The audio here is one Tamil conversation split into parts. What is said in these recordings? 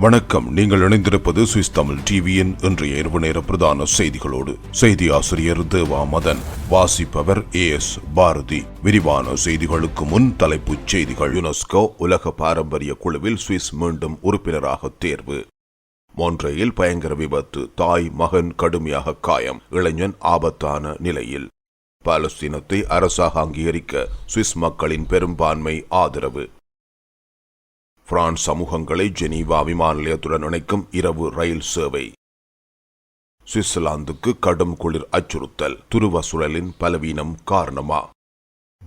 வணக்கம். நீங்கள் இணைந்திருப்பது சுவிஸ் தமிழ் டிவியின் இன்றைய இரவு நேர பிரதான செய்திகளோடு. செய்தி ஆசிரியர் தேவா மதன் வாசிப்பவர் ஏ எஸ் பாரதி. விரிவான செய்திகளுக்கு முன் தலைப்புச் செய்திகள். யுனெஸ்கோ உலக பாரம்பரிய குழுவில் சுவிஸ் மீண்டும் உறுப்பினராக தேர்வு. மொன்றையில் பயங்கர விபத்து தாய் மகன் கடுமையாக காயம் இளைஞன் ஆபத்தான நிலையில். பாலஸ்தீனத்தை அரசாக அங்கீகரிக்க சுவிஸ் மக்களின் பெரும்பான்மை ஆதரவு. பிரான்ஸ் சமூகங்களை ஜெனீவா விமான நிலையத்துடன் இணைக்கும் இரவு ரயில் சேவை. சுவிட்சர்லாந்துக்கு கடும் குளிர் அச்சுறுத்தல் துருவ சுழலின் பலவீனம் காரணமா?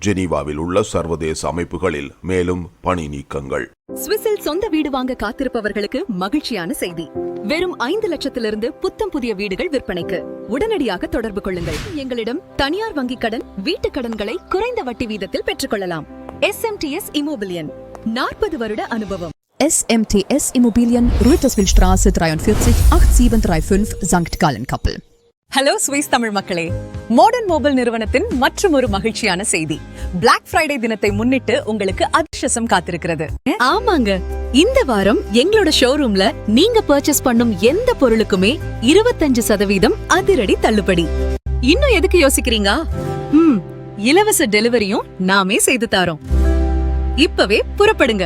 ஜெனீவாவில் உள்ள சர்வதேச அமைப்புகளில் மேலும் பணி நீக்கங்கள். சுவிஸில் சொந்த வீடு வாங்க காத்திருப்பவர்களுக்கு மகிழ்ச்சியான செய்தி. வெறும் ஐந்து லட்சத்திலிருந்து புத்தம் புதிய வீடுகள் விற்பனைக்கு. உடனடியாக தொடர்பு கொள்ளுங்கள். எங்களிடம் தனியார் வங்கிக் கடன் வீட்டுக் கடன்களை குறைந்த வட்டி வீதத்தில் பெற்றுக்கொள்ளலாம் எஸ் எம் டி எஸ் இமோபிலியன் நாற்பது வருட அனுபவம். SMTS Immobilien, Rüterswillstraße 43 8735 St. Gallen Kappel. Hello Swiss Tamil மக்களே. மாடர்ன் மொபைல் நிறுவனத்தின் மற்றும் ஒரு மகிழ்ச்சியான செய்தி. Black ஃப்ரைடே தினத்தை முன்னிட்டு உங்களுக்கு அதிர்ஷ்டம் காத்திருக்கிறது. ஆமாங்க. இந்த வாரம் எங்களோட ஷோரூம்ல நீங்க பர்ச்சேஸ் பண்ணும் எந்த பொருளுக்குமே இருபத்தஞ்சு சதவீதம் அதிரடி தள்ளுபடி. இன்னும் எதுக்கு யோசிக்கிறீங்க? ம் இலவச டெலிவரியும் நாமே செய்து தாரோம். இப்பவே புறப்படுங்க.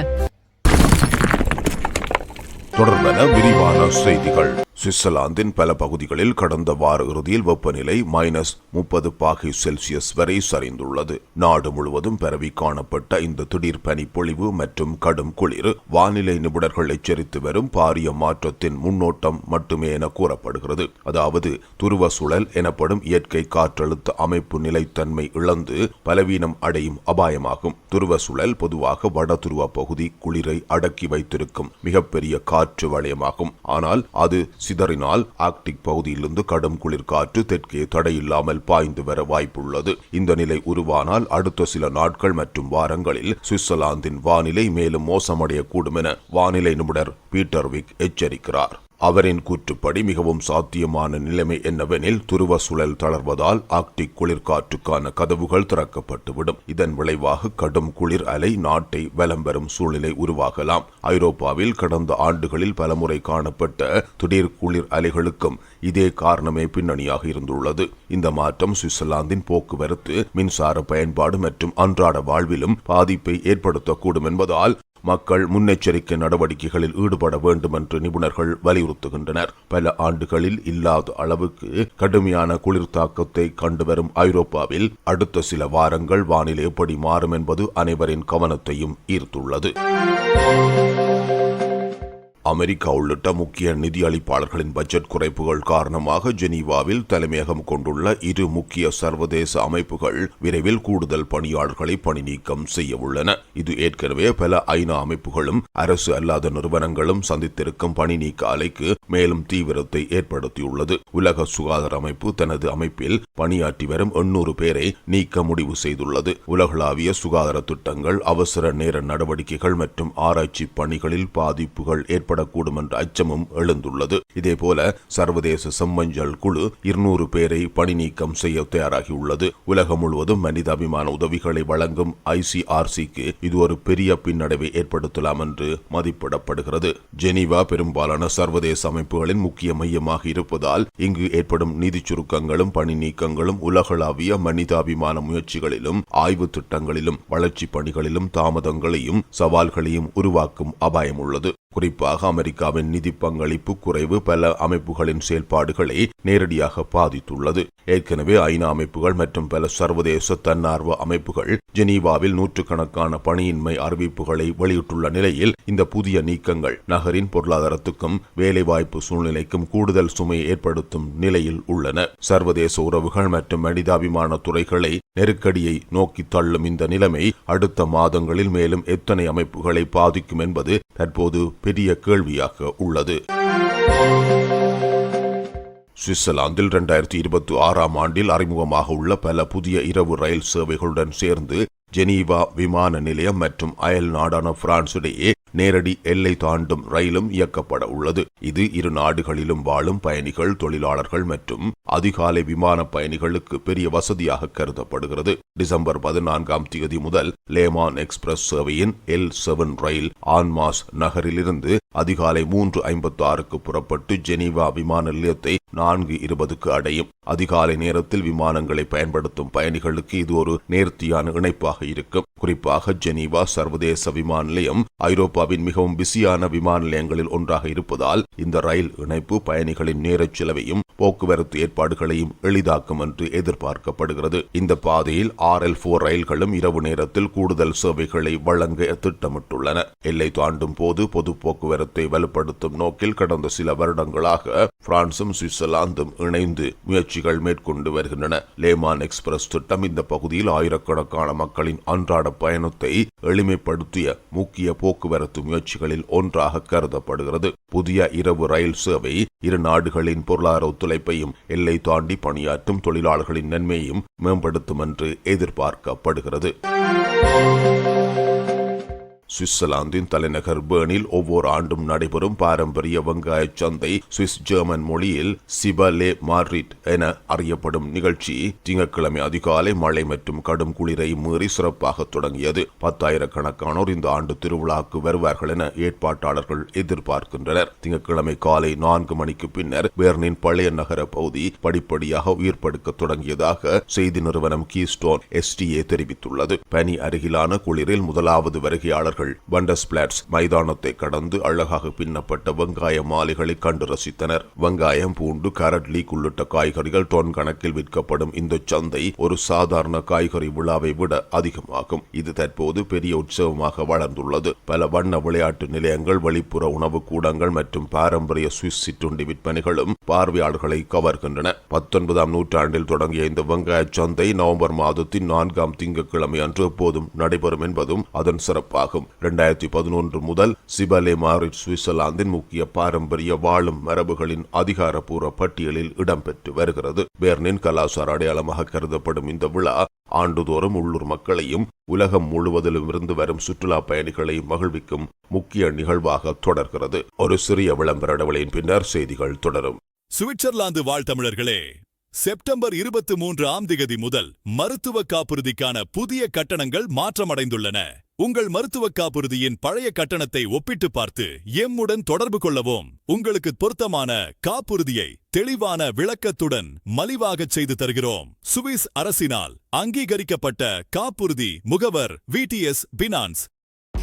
தொடர்பன விரிவான செய்திகள். சுவிட்சர்லாந்தின் பல பகுதிகளில் கடந்த வார இறுதியில் வெப்பநிலை மைனஸ் முப்பது பாகை செல்சியஸ் வரை சரிந்துள்ளது. நாடு முழுவதும் பரவி காணப்பட்ட இந்த திடீர் பனிப்பொழிவு மற்றும் கடும் குளிர் வானிலை நிபுணர்கள் எச்சரித்து வரும் பாரிய மாற்றத்தின் முன்னோட்டம் மட்டுமே என கூறப்படுகிறது. அதாவது துருவ சுழல் எனப்படும் இயற்கை காற்றழுத்த அமைப்பு நிலைத்தன்மை இழந்து பலவீனம் அடையும் அபாயமாகும். துருவ சுழல் பொதுவாக வட துருவ பகுதி குளிரை அடக்கி வைத்திருக்கும் மிகப்பெரிய காற்று வளையமாகும். ஆனால் அது சிதறினால் ஆர்க்டிக் பகுதியிலிருந்து கடும் குளிர் காற்று தெற்கே தடையில்லாமல் பாய்ந்து வர வாய்ப்புள்ளது. இந்த நிலை உருவானால் அடுத்த சில நாட்கள் மற்றும் வாரங்களில் சுவிட்சர்லாந்தின் வானிலை மேலும் மோசமடையக்கூடும் என வானிலை நிபுணர் பீட்டர் விக் எச்சரிக்கிறார். அவரின் கூற்றுப்படி மிகவும் சாத்தியமான நிலைமை என்னவெனில் துருவ சுழல் தளர்வதால் ஆர்க்டிக் குளிர்காற்றுக்கான கதவுகள் திறக்கப்பட்டுவிடும். இதன் விளைவாக கடும் குளிர் அலை நாட்டை வலம் வரும் சூழ்நிலை உருவாகலாம். ஐரோப்பாவில் கடந்த ஆண்டுகளில் பலமுறை காணப்பட்ட திடீர் குளிர் அலைகளுக்கும் இதே காரணமே பின்னணியாக இருந்துள்ளது. இந்த மாற்றம் சுவிட்சர்லாந்தின் போக்குவரத்து மின்சார பயன்பாடு மற்றும் அன்றாட வாழ்விலும் பாதிப்பை ஏற்படுத்தக்கூடும் என்பதால் மக்கள் முன்னெச்சரிக்கை நடவடிக்கைகளில் ஈடுபட வேண்டும் என்று நிபுணர்கள் வலியுறுத்துகின்றனர். பல ஆண்டுகளில் இல்லாத அளவுக்கு கடுமையான குளிர் தாக்கத்தை கண்டுவரும் ஐரோப்பாவில் அடுத்த சில வாரங்கள் வானிலை எப்படி மாறும் என்பது அனைவரின் கவனத்தையும் ஈர்த்துள்ளது. அமெரிக்கா உள்ளிட்ட முக்கிய நிதியளிப்பாளர்களின் பட்ஜெட் குறைப்புகள் காரணமாக ஜெனீவாவில் தலைமையகம் கொண்டுள்ள இரு முக்கிய சர்வதேச அமைப்புகள் விரைவில் கூடுதல் பணியாளர்களை பணி நீக்கம் செய்ய உள்ளன. இது ஏற்கனவே பல ஐநா அமைப்புகளும் அரசு அல்லாத நிறுவனங்களும் சந்தித்திருக்கும் பணி நீக்க அலைக்கு மேலும் தீவிரத்தை ஏற்படுத்தியுள்ளது. உலக சுகாதார அமைப்பு தனது அமைப்பில் பணியாற்றி வரும் எண்ணூறு பேரை நீக்க முடிவு செய்துள்ளது. உலகளாவிய சுகாதார திட்டங்கள் அவசர நேர நடவடிக்கைகள் மற்றும் ஆராய்ச்சி பணிகளில் பாதிப்புகள் ஏற்பட ஏற்படக்கூடும் என்ற அச்சமும் எழுந்துள்ளது. இதேபோல சர்வதேச செம்மஞ்சள் குழு இருநூறு பேரை பணி நீக்கம் செய்ய தயாராகியுள்ளது. உலகம் முழுவதும் மனிதாபிமான உதவிகளை வழங்கும் ஐசிஆர்சிக்கு இது ஒரு பெரிய பின்னடைவை ஏற்படுத்தலாம் என்று மதிப்பிடப்படுகிறது. ஜெனீவா பெரும்பாலான சர்வதேச அமைப்புகளின் முக்கிய மையமாக இருப்பதால் இங்கு ஏற்படும் நிதி சுருக்கங்களும் பணி நீக்கங்களும் உலகளாவிய மனிதாபிமான முயற்சிகளிலும் ஆய்வு திட்டங்களிலும் வளர்ச்சி பணிகளிலும் தாமதங்களையும் சவால்களையும் உருவாக்கும் அபாயம் உள்ளது குறிப்பாக அமெரிக்காவின் நிதி பங்களிப்பு குறைவு பல அமைப்புகளின் செயல்பாடுகளை நேரடியாக பாதித்துள்ளது. ஏற்கனவே ஐநா அமைப்புகள் மற்றும் பல சர்வதேச தன்னார்வ அமைப்புகள் ஜெனீவாவில் நூற்றுக்கணக்கான பணியின்மை அறிவிப்புகளை வெளியிட்டுள்ள நிலையில் இந்த புதிய நீக்கங்கள் நகரின் பொருளாதாரத்துக்கும் வேலைவாய்ப்பு சூழ்நிலைக்கும் கூடுதல் சுமையை ஏற்படுத்தும் நிலையில் உள்ளன. சர்வதேச உறவுகள் மற்றும் மனிதாபிமான துறைகளை நெருக்கடியை நோக்கி தள்ளும் இந்த நிலைமை அடுத்த மாதங்களில் மேலும் எத்தனை அமைப்புகளை பாதிக்கும் என்பது தற்போது பெரிய கேள்வியாக உள்ளது. சுவிட்சர்லாந்தில் இரண்டாயிரத்தி இருபத்தி ஆறாம் ஆண்டில் அறிமுகமாக உள்ள பல புதிய இரவு ரயில் சேவைகளுடன் சேர்ந்து ஜெனீவா விமான நிலையம் மற்றும் அயல் நாடான பிரான்ஸ் நேரடி எல்லை தாண்டும் ரயிலும் இயக்கப்பட உள்ளது. இது இரு நாடுகளிலும் வாழும் பயணிகள் தொழிலாளர்கள் மற்றும் அதிகாலை விமான பயணிகளுக்கு பெரிய வசதியாக கருதப்படுகிறது. டிசம்பர் பதினான்காம் தேதி முதல் லேமான் எக்ஸ்பிரஸ் சேவையின் எல் செவன் ரயில் ஆன்மாஸ் நகரிலிருந்து அதிகாலை மூன்று ஐம்பத்தி ஆறுக்கு புறப்பட்டு ஜெனீவா விமான நிலையத்தை நான்கு இருபதுக்கு அடையும். அதிகாலை நேரத்தில் விமானங்களை பயன்படுத்தும் பயணிகளுக்கு இது ஒரு நேர்த்தியான இணைப்பாக இருக்கும். குறிப்பாக ஜெனீவா சர்வதேச விமான நிலையம் ஐரோப்பாவின் மிகவும் பிஸியான விமான நிலையங்களில் ஒன்றாக இருப்பதால் இந்த ரயில் இணைப்பு பயணிகளின் நேரச் செலவையும் போக்குவரத்து ஏற்பாடுகளையும் எளிதாக்கும் என்று எதிர்பார்க்கப்படுகிறது. இந்த பாதையில் ஆர் எல் போர் ரயில்களும் இரவு நேரத்தில் கூடுதல் சேவைகளை வழங்க திட்டமிட்டுள்ளன. எல்லை தாண்டும் போது பொது போக்குவரத்து வலுப்படுத்தும் நோக்கில் கடந்த சில வருடங்களாக பிரான்சும் சுவிட்சர்லாந்தும் இணைந்து முயற்சிகள் மேற்கொண்டு வருகின்றன. லேமான் எக்ஸ்பிரஸ் திட்டம் இந்த பகுதியில் ஆயிரக்கணக்கான மக்களின் அன்றாட பயணத்தை எளிமைப்படுத்திய முக்கிய போக்குவரத்து முயற்சிகளில் ஒன்றாக கருதப்படுகிறது. புதிய இரவு ரயில் சேவை இரு நாடுகளின் பொருளாதார ஒத்துழைப்பையும் எல்லை தாண்டி பணியாற்றும் தொழிலாளர்களின் நன்மையையும் மேம்படுத்தும் என்று எதிர்பார்க்கப்படுகிறது. சுவிட்சர்லாந்தின் தலைநகர் பேர்னில் ஒவ்வொரு ஆண்டும் நடைபெறும் பாரம்பரிய வெங்காய சந்தை சுவிஸ் ஜெர்மன் மொழியில் சிபலே மார்ரிட் என அறியப்படும் நிகழ்ச்சி திங்கட்கிழமை அதிகாலை மழை மற்றும் கடும் குளிரை மீறி சிறப்பாக தொடங்கியது. பத்தாயிரக்கணக்கானோர் இந்த ஆண்டு திருவிழாக்கு வருவார்கள் என ஏற்பாட்டாளர்கள் எதிர்பார்க்கின்றனர். திங்கட்கிழமை காலை நான்கு மணிக்கு பின்னர் பேர்னின் பழைய நகர பகுதி படிப்படியாக உயிர்ப்படுக்க தொடங்கியதாக செய்தி நிறுவனம் கீஸ்டோன் எஸ்டிஏ தெரிவித்துள்ளது. பனி அருகிலான குளிரில் முதலாவது வருகையாளர்கள் பண்டஸ்பிளாட்ஸ் மைதானத்தை கடந்து அழகாக பின்னப்பட்ட வெங்காய மாலைகளை கண்டு ரசித்தனர். வெங்காயம் பூண்டு கேரட் லீக் உள்ளிட்ட காய்கறிகள் டொன் கணக்கில் விற்கப்படும் இந்த சந்தை ஒரு சாதாரண காய்கறி விழாவை விட அதிகமாகும். இது தற்போது பெரிய உற்சவமாக வளர்ந்துள்ளது. பல வண்ண விளையாட்டு நிலையங்கள் வெளிப்புற உணவு கூடங்கள் மற்றும் பாரம்பரிய சுவிஸ் சிற்றுண்டி விற்பனைகளும் பார்வையாளர்களை கவர்கின்றன. பத்தொன்பதாம் நூற்றாண்டில் தொடங்கிய இந்த வெங்காய சந்தை நவம்பர் மாதத்தின் நான்காம் திங்கட்கிழமை அன்று எப்போதும் நடைபெறும் என்பதும் அதன் சிறப்பாகும். இரண்டாயிரத்தி பதினொன்று முதல் சிபலே மாரிட் சுவிட்சர்லாந்தின் முக்கிய பாரம்பரிய வாழும் மரபுகளின் அதிகாரப்பூர்வ பட்டியலில் இடம்பெற்று வருகிறது. பேர்னின் கலாச்சார அடையாளமாக கருதப்படும் இந்த விழா ஆண்டுதோறும் உள்ளூர் மக்களையும் உலகம் முழுவதிலும் இருந்து வரும் சுற்றுலா பயணிகளை மகிழ்விக்கும் முக்கிய நிகழ்வாக தொடர்கிறது. ஒரு சிறிய விளம்பர இடைவெளியின் பின்னர் செய்திகள் தொடரும். சுவிட்சர்லாந்து வாழ் தமிழர்களே செப்டம்பர் இருபத்தி மூன்று ஆம் திகதி முதல் மருத்துவ காப்புறுதிக்கான புதிய கட்டணங்கள் மாற்றமடைந்துள்ளன. உங்கள் மருத்துவ காப்புறுதியின் பழைய கட்டணத்தை ஒப்பிட்டு பார்த்து எம்முடன் தொடர்பு கொள்ளவும். உங்களுக்கு பொருத்தமான காப்புறுதியை தெளிவான விளக்கத்துடன் மலிவாகச் செய்து தருகிறோம். சுவிஸ் அரசினால் அங்கீகரிக்கப்பட்ட காப்புறுதி முகவர் விடிஎஸ் பினான்ஸ்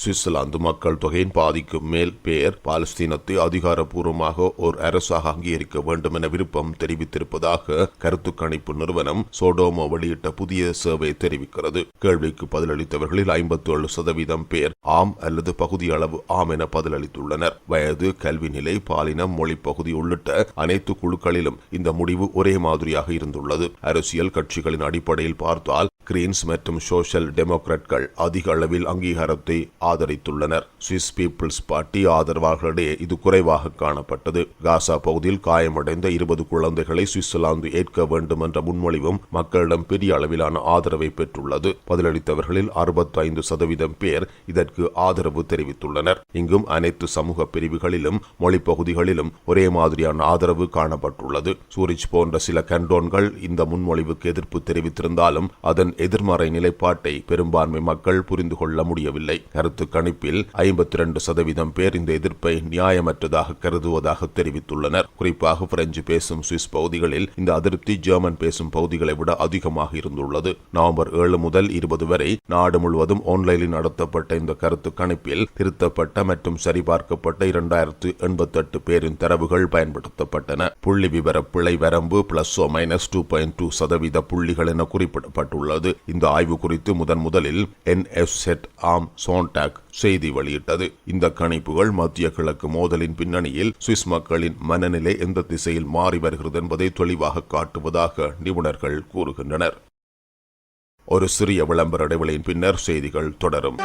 சுவிட்சர்லாந்து மக்கள் தொகையின் பாதிக்கும் மேல் பேர் பாலஸ்தீனத்தை அதிகாரப்பூர்வமாக ஒரு அரசாக அங்கீகரிக்க வேண்டும் என விருப்பம் தெரிவித்திருப்பதாக கருத்து கணிப்பு நிறுவனம் சோடோமோ வெளியிட்ட புதிய சேவை தெரிவிக்கிறது. கேள்விக்கு பதிலளித்தவர்களில் ஐம்பத்தி ஏழு சதவீதம் பேர் ஆம் அல்லது பகுதி அளவு ஆம் என பதிலளித்துள்ளனர். வயது கல்வி நிலை பாலினம் மொழி பகுதி உள்ளிட்ட அனைத்து குழுக்களிலும் இந்த முடிவு ஒரே மாதிரியாக இருந்துள்ளது. அரசியல் கட்சிகளின் அடிப்படையில் பார்த்தால் கிரீன்ஸ் மற்றும் சோஷியல் டெமோக்ராட்கள் அதிக அளவில் அங்கீகாரத்தை ஆதரித்துள்ளனர். சுவிஸ் பீப்புள்ஸ் பார்ட்டி ஆதரவாளர்களிடையே இது குறைவாக காணப்பட்டது. காசா பகுதியில் காயமடைந்த இருபது குழந்தைகளை சுவிட்சர்லாந்து ஏற்க வேண்டும் என்ற முன்மொழிவும் மக்களிடம் பெரிய அளவிலான ஆதரவை பெற்றுள்ளது. பதிலளித்தவர்களில் அறுபத்தைந்து சதவீதம் பேர் இதற்கு ஆதரவு தெரிவித்துள்ளனர். இங்கும் அனைத்து சமூக பிரிவுகளிலும் மொழி பகுதிகளிலும் ஒரே மாதிரியான ஆதரவு காணப்பட்டுள்ளது. சூரிச் போன்ற சில கண்டோன்கள் இந்த முன்மொழிவுக்கு எதிர்ப்பு தெரிவித்திருந்தாலும் அதன் எதிர்மறை நிலைப்பாட்டை பெரும்பான்மை மக்கள் புரிந்து கொள்ள முடியவில்லை. கருத்து கணிப்பில் ஐம்பத்தி இரண்டு சதவீதம் பேர் இந்த எதிர்ப்பை நியாயமற்றதாக கருதுவதாக தெரிவித்துள்ளனர். குறிப்பாக பிரெஞ்சு பேசும் சுவிஸ் பகுதிகளில் இந்த அதிருப்தி ஜெர்மன் பேசும் பகுதிகளை விட அதிகமாக இருந்துள்ளது. நவம்பர் ஏழு முதல் இருபது வரை நாடு முழுவதும் ஆன்லைனில் நடத்தப்பட்ட இந்த கருத்து கணிப்பில் திருத்தப்பட்ட மற்றும் சரிபார்க்கப்பட்ட இரண்டாயிரத்து எண்பத்தெட்டு பேரின் தரவுகள் பயன்படுத்தப்பட்டன. புள்ளி விவர பிழை வரம்பு plus O minus two point two சதவீத புள்ளிகள் என குறிப்பிடப்பட்டுள்ளது. வெளியாகியுள்ளது இந்த ஆய்வு குறித்து முதன் முதலில் என்எஸ்செட் ஆம் சோன்டாக் செய்தி வெளியிட்டது. இந்த கணிப்புகள் மத்திய கிழக்கு மோதலின் பின்னணியில் சுவிஸ் மக்களின் மனநிலை எந்த திசையில் மாறி வருகிறது என்பதை தெளிவாக காட்டுவதாக நிபுணர்கள் கூறுகின்றனர். ஒரு சிறிய விளம்பர இடைவெளியின் பின்னர் செய்திகள் தொடரும்.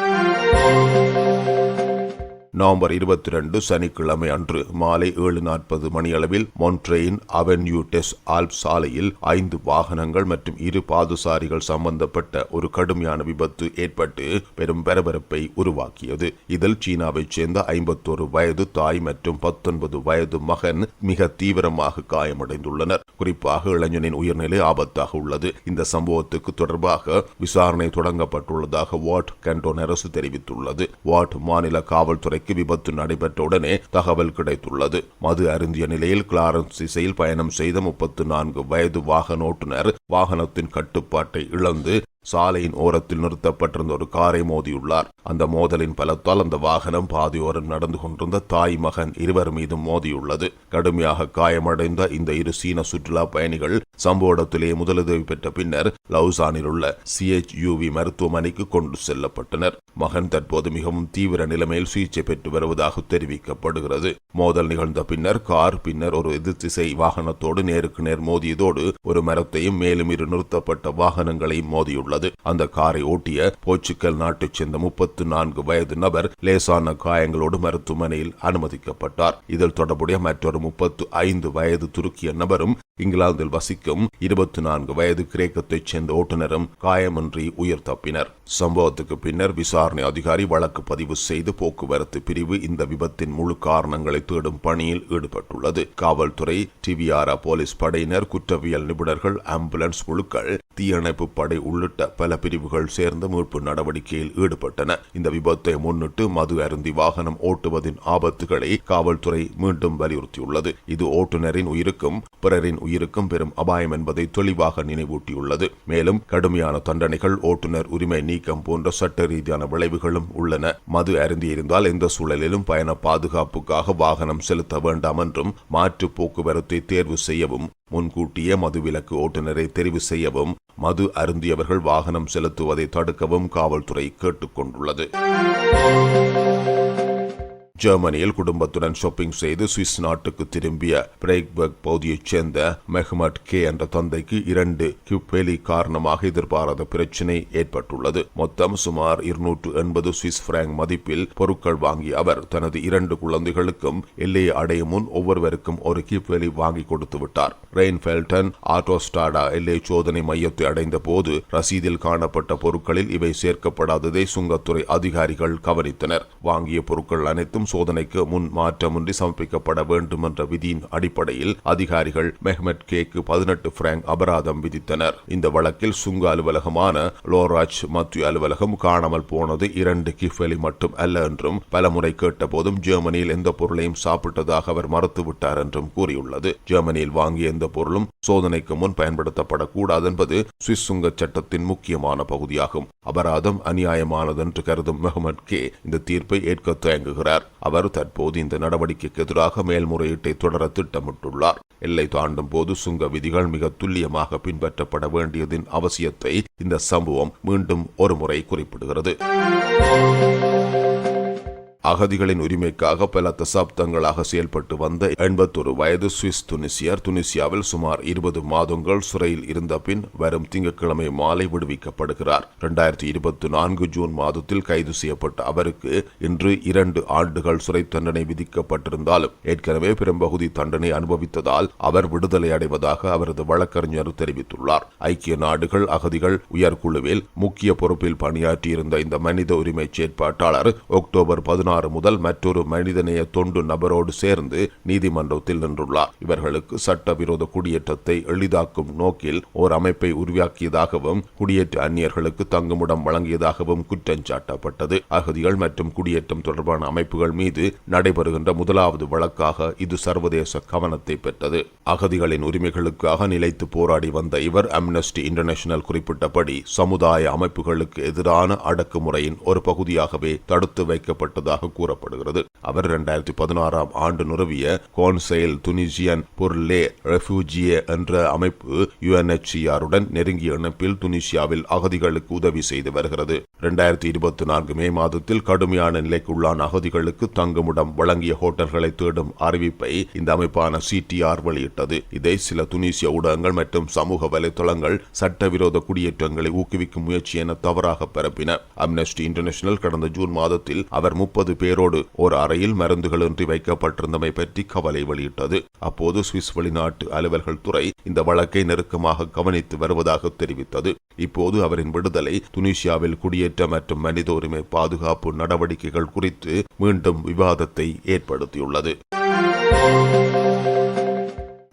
நவம்பர் இருபத்தி ரெண்டு சனிக்கிழமை அன்று மாலை ஏழு நாற்பது மணியளவில் மொன்ட்ரெயின் அவென்யூ டெஸ் ஆல்ப் சாலையில் ஐந்து வாகனங்கள் மற்றும் இரு பாதுசாரிகள் சம்பந்தப்பட்ட ஒரு கடுமையான விபத்து ஏற்பட்டு பெரும் பரபரப்பை உருவாக்கியது. இதில் சீனாவைச் சேர்ந்த ஐம்பத்தோரு வயது தாய் மற்றும் பத்தொன்பது வயது மகன் மிக தீவிரமாக காயமடைந்துள்ளனர். குறிப்பாக இளைஞனின் உயிர்நிலை ஆபத்தாக உள்ளது. இந்த சம்பவத்துக்கு தொடர்பாக விசாரணை தொடங்கப்பட்டுள்ளதாக வாட் கண்டோன் அரசு தெரிவித்துள்ளது. வாட் மாநில காவல்துறை சாலைக்கு விபத்து நடைபெற்ற உடனே தகவல் கிடைத்துள்ளது. மது அருந்திய நிலையில் கிளாரன்ஸ் திசையில் பயணம் செய்த முப்பத்து நான்கு வயது வாகன ஓட்டுநர் வாகனத்தின் கட்டுப்பாட்டை இழந்து சாலையின் ஓரத்தில் நிறுத்தப்பட்டிருந்த ஒரு காரை மோதியுள்ளார். அந்த மோதலின் பலத்தால் அந்த வாகனம் பாதியோரம் நடந்து கொண்டிருந்த தாய் மகன் இருவர் மீதும் மோதியுள்ளது. கடுமையாக காயமடைந்த இந்த இரு சீன சுற்றுலா பயணிகள் சம்பவ இடத்திலேயே முதலுதவி பெற்ற பின்னர் லவுசானில் உள்ள சிஎச்யூவி மருத்துவமனைக்கு கொண்டு செல்லப்பட்டனர். மகன் தற்போது மிகவும் தீவிர நிலைமையில் சிகிச்சை பெற்று வருவதாக தெரிவிக்கப்படுகிறது. மோதல் நிகழ்ந்த பின்னர் கார் பின்னர் ஒரு எதிர்த்திசை வாகனத்தோடு நேருக்கு நேர் மோதியதோடு ஒரு மரத்தையும் மேலும் இரு நிறுத்தப்பட்ட வாகனங்களையும் மோதியுள்ளது. அந்த காரை ஓட்டிய போர்ச்சுகல் நாட்டைச் சேர்ந்த முப்பத்து நான்கு வயது நபர் லேசான காயங்களோடு மருத்துவமனையில் அனுமதிக்கப்பட்டார். இதில் தொடர்புடைய மற்றொரு முப்பத்து ஐந்து வயது துருக்கிய நபரும் இங்கிலாந்தில் வசிக்கும் இருபத்தி நான்கு வயது கிரேக்கத்தைச் சேர்ந்த ஓட்டுநரும் காயமின்றி உயிர் தப்பினர். சம்பவத்துக்கு பின்னர் விசாரணை அதிகாரி வழக்கு பதிவு செய்து போக்குவரத்து பிரிவு இந்த விபத்தின் முழு காரணங்களை தேடும் பணியில் ஈடுபட்டுள்ளது. காவல்துறை டிவிஆர் போலீஸ் படையினர் குற்றவியல் நிபுணர்கள் ஆம்புலன்ஸ் குழுக்கள் தீயணைப்பு படை உள்ளிட்ட பல பிரிவுகள் சேர்ந்த மீட்பு நடவடிக்கையில் ஈடுபட்டன. இந்த விபத்தை முன்னிட்டு மது அருந்தி வாகனம் ஓட்டுவதின் ஆபத்துகளை காவல்துறை மீண்டும் வலியுறுத்தியுள்ளது. இது ஓட்டுநரின் உயிருக்கும் பிறரின் உயிருக்கும் பெரும் அபாயம் என்பதை தெளிவாக நினைவூட்டியுள்ளது. மேலும் கடுமையான தண்டனைகள் ஓட்டுநர் உரிமை நீக்கம் போன்ற சட்ட ரீதியான விளைவுகளும் உள்ளன. மது அருந்தியிருந்தால் எந்த சூழலிலும் பயண பாதுகாப்புக்காக வாகனம் செலுத்த வேண்டாம் என்றும் மாற்று போக்குவரத்தை தேர்வு செய்யவும் முன்கூட்டியே மதுவிலக்கு ஓட்டுநரை தெரிவு செய்யவும் மது அருந்தியவர்கள் வாகனம் செலுத்துவதை தடுக்கவும் காவல்துறை கேட்டுக்கொண்டுள்ளது. ஜெர்மனியில் குடும்பத்துடன் ஷாப்பிங் செய்து சுவிஸ் நாட்டுக்கு திரும்பிய பிரேக்பர்க் பகுதியைச் சேர்ந்த மெஹ்மட் கே என்ற தந்தைக்கு இரண்டு கியூபேலி காரணமாக எதிர்பாராத பிரச்சினை ஏற்பட்டுள்ளது. மொத்தம் சுமார் இருநூற்று எண்பது சுவிஸ் பிராங்க் மதிப்பில் பொருட்கள் வாங்கிய அவர் தனது இரண்டு குழந்தைகளுக்கும் எல்லையை அடையும் முன் ஒவ்வொருவருக்கும் ஒரு கியூபேலி வாங்கி கொடுத்து விட்டார். ரெயின்ஃபெல்டன் ஆட்டோஸ்டாடா எல்லை சோதனை மையத்தை அடைந்த போது ரசீதில் காணப்பட்ட பொருட்களில் இவை சேர்க்கப்படாததை சுங்கத்துறை அதிகாரிகள் கவனித்தனர். வாங்கிய பொருட்கள் அனைத்தும் சோதனைக்கு முன் மாற்றமின்றி சமர்ப்பிக்கப்பட வேண்டும் என்ற விதியின் அடிப்படையில் அதிகாரிகள் மெஹ்மெட் கேக்கு பதினெட்டு பிராங்க் அபராதம் விதித்தனர். இந்த வழக்கில் சுங்க அலுவலகமான லோராஜ் மத்திய அலுவலகம் காணாமல் போனது இரண்டு கிஃபெலி மட்டும் அல்ல என்றும் பலமுறை கேட்டபோதும் ஜெர்மனியில் எந்த பொருளையும் சாப்பிட்டதாக அவர் மறுத்துவிட்டார் என்றும் கூறியுள்ளது. ஜெர்மனியில் வாங்கிய எந்த பொருளும் சோதனைக்கு முன் பயன்படுத்தப்படக்கூடாது என்பது சுவிஸ் சுங்க சட்டத்தின் முக்கியமான பகுதியாகும். அபராதம் அநியாயமானது என்று கருதும் மெஹமட் கே இந்த தீர்ப்பை ஏற்க தயங்குகிறார் அவர் தற்போது இந்த நடவடிக்கைக்கு எதிராக மேல்முறையீட்டை தொடர திட்டமிட்டுள்ளார். எல்லை தாண்டும் போது சுங்க விதிகள் மிக துல்லியமாக பின்பற்றப்பட வேண்டியதின் அவசியத்தை இந்த சம்பவம் மீண்டும் ஒருமுறை குறிப்பிடுகிறது. அகதிகளின் உரிமைக்காக பல தசாப்தங்களாக செயல்பட்டு வந்த எண்பத்தொரு வயது சுவிஸ் துனிசியர் துனிசியாவில் சுமார் இருபது மாதங்கள் சிறையில் இருந்த பின் வரும் திங்கட்கிழமை மாலை விடுவிக்கப்படுகிறார். இரண்டாயிரத்தி இருபத்தி நான்கு ஜூன் மாதத்தில் கைது செய்யப்பட்ட அவருக்கு இன்று இரண்டு ஆண்டுகள் சிறை தண்டனை விதிக்கப்பட்டிருந்தாலும் ஏற்கனவே பெரும்பகுதி தண்டனை அனுபவித்ததால் அவர் விடுதலை அடைவதாக அவரது வழக்கறிஞர் தெரிவித்துள்ளார். ஐக்கிய நாடுகள் அகதிகள் உயர்குழுவில் முக்கிய பொறுப்பில் பணியாற்றியிருந்த இந்த மனித உரிமை செயற்பாட்டாளர் அக்டோபர் பதினாறு பதினாறு முதல் மற்றொரு மனிதநேய தொண்டு நபரோடு சேர்ந்து நீதிமன்றத்தில் நின்றுள்ளார். இவர்களுக்கு சட்டவிரோத குடியேற்றத்தை எளிதாக்கும் நோக்கில் ஓர் அமைப்பை உருவாக்கியதாகவும் குடியேற்ற அந்நியர்களுக்கு தங்குமிடம் வழங்கியதாகவும் குற்றம் சாட்டப்பட்டது. அகதிகள் மற்றும் குடியேற்றம் தொடர்பான அமைப்புகள் மீது நடைபெறுகின்ற முதலாவது வழக்காக இது சர்வதேச கவனத்தை பெற்றது. அகதிகளின் உரிமைகளுக்காக நிலைத்து போராடி வந்த இவர் அம்னஸ்டி இன்டர்நேஷனல் குறிப்பிட்டபடி சமுதாய அமைப்புகளுக்கு எதிரான அடக்குமுறையின் ஒரு பகுதியாகவே தடுத்து வைக்கப்பட்டதாக இருந்ததாக கூறப்படுகிறது. அவர் இரண்டாயிரத்தி பதினாறாம் ஆண்டு நிறுவிய கோன்செயில் துனிசியன் பொருளே ரெஃப்யூஜியே என்ற அமைப்பு யுஎன்எச்சிஆருடன் நெருங்கிய இணைப்பில் துனிசியாவில் அகதிகளுக்கு உதவி செய்து வருகிறது. இரண்டாயிரத்தி இருபத்தி நான்கு மே மாதத்தில் கடுமையான நிலைக்குள்ளான அகதிகளுக்கு தங்குமிடம் வழங்கிய ஹோட்டல்களை தேடும் அறிவிப்பை இந்த அமைப்பான சிடிஆர் வெளியிட்டது. இதை சில துனிசிய ஊடகங்கள் மற்றும் சமூக வலைதளங்கள் சட்டவிரோத குடியேற்றங்களை ஊக்குவிக்கும் முயற்சி என தவறாக பரப்பின. அம்னஸ்டி இன்டர்நேஷனல் கடந்த ஜூன் மாதத்தில் அவர் முப்பது பேரோடு ஒரு அறையில் மருந்துகளின்றி வைக்கப்பட்டிருந்தமை பற்றி கவலை வெளியிட்டது. அப்போது சுவிஸ் வெளிநாட்டு அலுவல்கள் துறை இந்த வழக்கை நெருக்கமாக கவனித்து வருவதாக தெரிவித்தது. இப்போது அவரின் விடுதலை துனிசியாவில் குடியேற்ற மற்றும் மனித உரிமை பாதுகாப்பு நடவடிக்கைகள் குறித்து மீண்டும் விவாதத்தை ஏற்படுத்தியுள்ளது.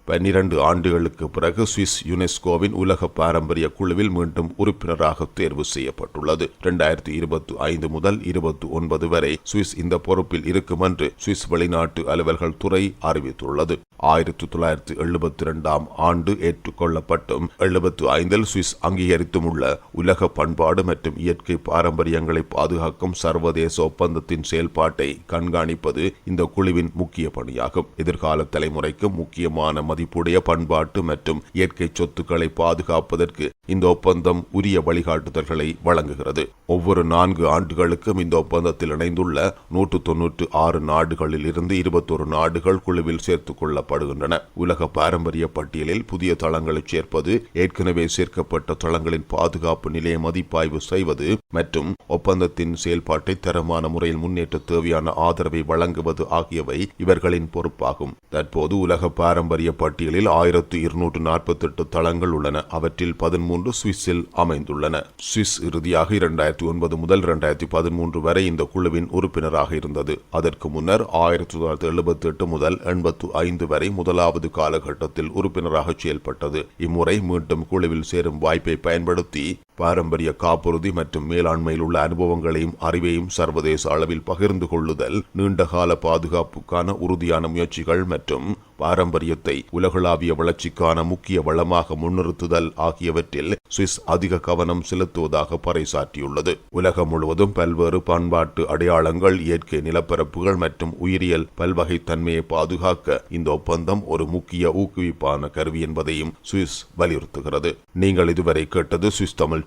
பன்னிரண்டு ஆண்டுகளுக்கு பிறகு சுவிஸ் யுனெஸ்கோவின் உலக பாரம்பரிய குழுவில் மீண்டும் உறுப்பினராக தேர்வு செய்யப்பட்டுள்ளது. இரண்டாயிரத்தி இருபத்தி ஐந்து முதல் இருபத்தி ஒன்பது வரை சுவிஸ் இந்த பொறுப்பில் இருக்கும் என்று சுவிஸ் வெளிநாட்டு அலுவல்கள் துறை அறிவித்துள்ளது. ஆயிரத்தி தொள்ளாயிரத்தி எழுபத்தி இரண்டாம் ஆண்டு ஏற்றுக்கொள்ளப்பட்டும் எழுபத்தி ஐந்தில் சுவிஸ் அங்கீகரித்தும் உள்ள உலக பண்பாடு மற்றும் இயற்கை பாரம்பரியங்களை பாதுகாக்கும் சர்வதேச ஒப்பந்தத்தின் செயல்பாட்டை கண்காணிப்பது இந்த குழுவின் முக்கிய பணியாகும். எதிர்கால தலைமுறைக்கு முக்கியமான மதிப்புடைய பண்பாட்டு மற்றும் இயற்கை சொத்துக்களை பாதுகாப்பதற்கு இந்த ஒப்பந்தம் உரிய வழிகாட்டுதல்களை வழங்குகிறது. ஒவ்வொரு நான்கு ஆண்டுகளுக்கும் இந்த ஒப்பந்தத்தில் இணைந்துள்ள நூற்று தொன்னூற்று ஆறு நாடுகளில் இருந்து இருபத்தொரு நாடுகள் குழுவில் சேர்த்துக் கொள்ளப்படுகின்றன. உலக பாரம்பரிய பட்டியலில் புதிய தளங்களை சேர்ப்பது ஏற்கனவே சேர்க்கப்பட்ட தளங்களின் பாதுகாப்பு நிலைய மதிப்பாய்வு செய்வது மற்றும் ஒப்பந்தத்தின் செயல்பாட்டை தரமான முறையில் முன்னேற்ற தேவையான ஆதரவை வழங்குவது ஆகியவை இவர்களின் பொறுப்பாகும். தற்போது உலக பாரம்பரிய பட்டியலில் ஆயிரத்து இருநூற்று நாற்பத்தெட்டு தளங்கள் உள்ளன. அவற்றில் பதிமூன்று சுவிஸில் அமைந்துள்ளன. சுவிஸ் இறுதியாக இரண்டாயிரத்தி ஒன்பது முதல் இரண்டாயிரத்தி பதிமூன்று வரை இந்த குழுவின் உறுப்பினராக இருந்தது. அதற்கு முன்னர் ஆயிரத்தி தொள்ளாயிரத்தி எழுபத்தி எட்டு முதல் எண்பத்து ஐந்து வரை முதலாவது காலகட்டத்தில் உறுப்பினராக செயல்பட்டது. இம்முறை மீண்டும் குழுவில் சேரும் வாய்ப்பை பயன்படுத்தி பாரம்பரிய காப்புறுதி மற்றும் மேலாண்மையில் உள்ள அனுபவங்களையும் அறிவையும் சர்வதேச அளவில் பகிர்ந்து கொள்ளுதல் நீண்டகால பாதுகாப்புக்கான உறுதியான முயற்சிகள் மற்றும் பாரம்பரியத்தை உலகளாவிய வளர்ச்சிக்கான முக்கிய வளமாக முன்னிறுத்துதல் ஆகியவற்றில் சுவிஸ் அதிக கவனம் செலுத்துவதாக பறைசாற்றியுள்ளது. உலகம் முழுவதும் பல்வேறு பண்பாட்டு அடையாளங்கள் இயற்கை நிலப்பரப்புகள் மற்றும் உயிரியல் பல்வகைத்தன்மையை பாதுகாக்க இந்த ஒப்பந்தம் ஒரு முக்கிய ஊக்குவிப்பான கருவி என்பதையும் சுவிஸ் வலியுறுத்துகிறது. நீங்கள் இதுவரை கேட்டது சுவிஸ் தமிழ்